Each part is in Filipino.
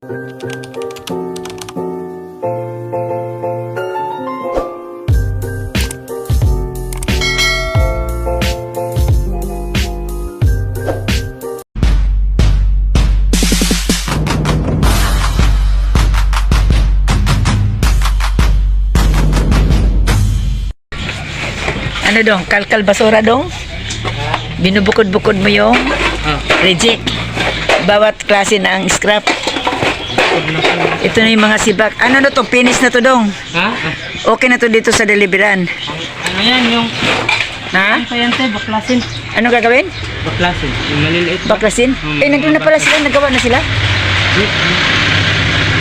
Ano dong? Kalkal basura dong? Binubukod-bukod mo yung reject. Bawat klase ng scrap. Ito na yung mga sibak. Ano na to? Finish na to dong. Ha? Okay na to dito sa deliveran. Ano yan yung... Ha? Ano pa yan te? Baklasin. Ano gagawin? Baklasin. Yung maliliit. Baklasin? Eh, nandun na pala sila. Nagawa na sila?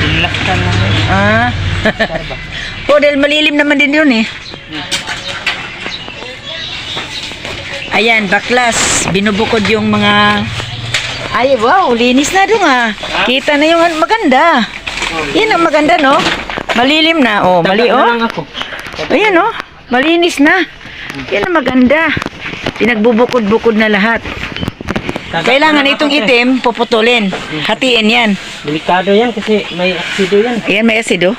Inlastan lang yun. Ah. oh, dahil malilim naman din yun eh. Ayan, baklas. Binubukod yung mga... Ay, wow, linis na dong ah. Kita na yung maganda. Yan ang maganda, no? Malilim na. Oh, mali, oh. Ayan, oh. Malinis na. Yan ang maganda. Pinagbubukod-bukod na lahat. Kailangan itong te. itim, puputulin. Hatiin yan. Delikado yan kasi may aksido yan. Ayan, may asido.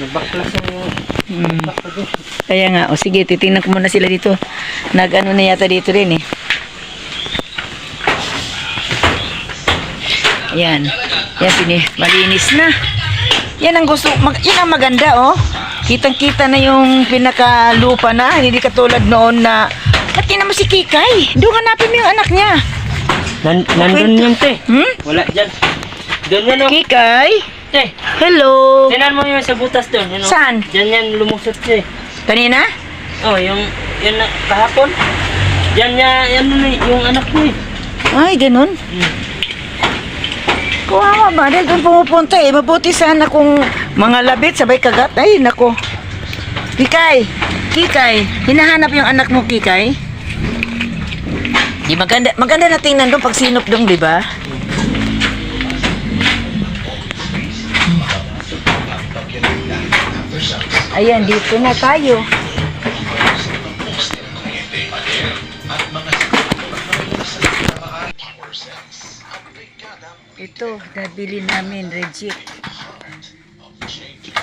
Nagbaklas yung... Hmm. Kaya nga, o sige, titingnan ko muna sila dito. Nag-ano na yata dito rin eh. Yan. Yan, pini, malinis na. Yan ang gusto, mag, yan ang maganda oh. Kitang-kita na yung pinakalupa na, hindi katulad noon na, pati naman si Kikay, doon hanapin mo yung anak niya. Nan nandun yun te. Hmm? Wala dyan. Doon yan oh. Kikay? Te, Hello? tinan mo yung sa butas doon. Yun, oh. Saan? Diyan yan lumusot te. Kanina? Oh, yung... Yan na, kahapon. Niya, yan na yung anak mo eh. Ay, ganun. Hmm. Kuwawa ba? Dahil doon pumupunta eh. Mabuti sana kung mga labit sabay kagat. Ay, nako. Kikay! Kikay! Hinahanap yung anak mo, Kikay? Di maganda, maganda na tingnan doon pag sinop doon, di ba? Ayan, dito na tayo. Ito, nabili namin, reject.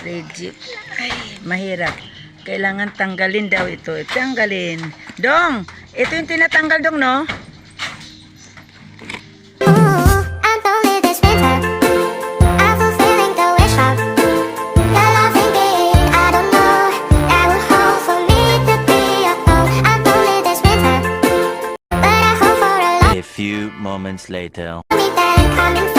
Reject. Ay, mahirap. Kailangan tanggalin daw ito. Tanggalin. Dong, ito yung tinatanggal dong, no? A few moments later. coming